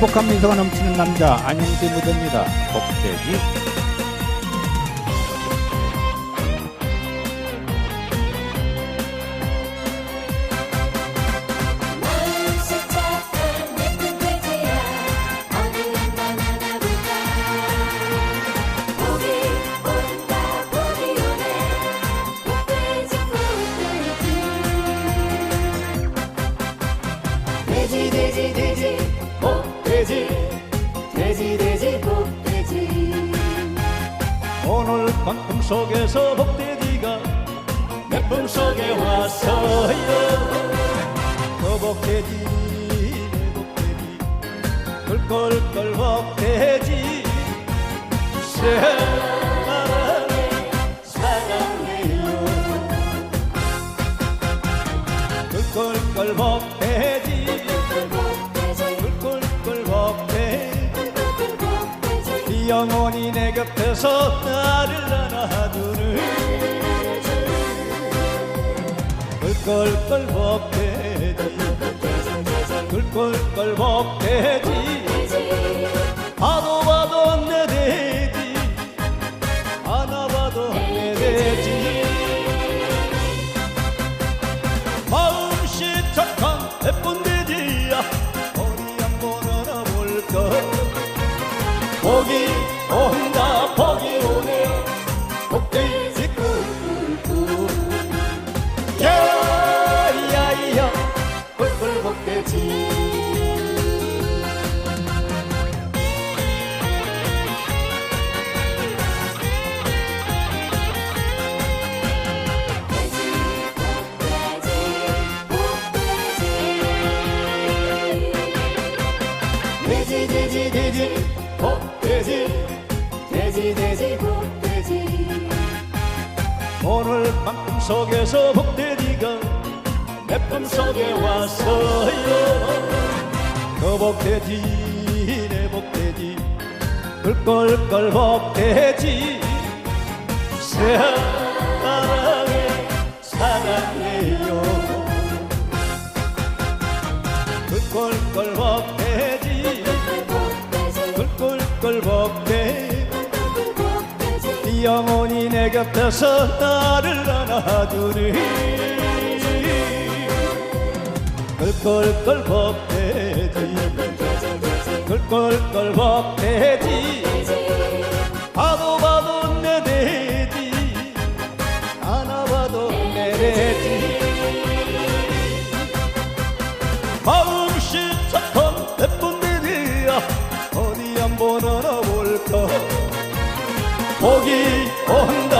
행복한 미소가 넘치는 남자 안영재 무대입니다. 복이 오네 복돼지 복돼지 돼지 돼지 돼지 복돼지. 돼지 돼지 복돼지 오늘 밤꿈 속에서 복돼지가 내 꿈속에 왔어요. 그 복돼지 내 복돼지. 꿀꿀꿀 복돼지. 사 영원히 내 곁에서 나를 안아주는 꿀꿀꿀 복돼지. 꿀꿀꿀 복돼지. 봐도 봐도 내 돼지. 안아봐도 내 돼지. 마음씨 착한 예쁜 돼지야. 어디 한번 안아볼까? 복이 돼지 돼지 돼지. 복돼지. 돼지 돼지 복돼지. 오늘 밤 꿈속에서 복돼지가 내 꿈속에 왔어요. 그 복돼지 내 복돼지. 꿀꿀꿀 복돼지. 사랑 복돼지 영원히 내 곁에서 나를 안아주니 꿀꿀꿀 복돼지 꿀꿀꿀 복돼지. 봐도 봐 온다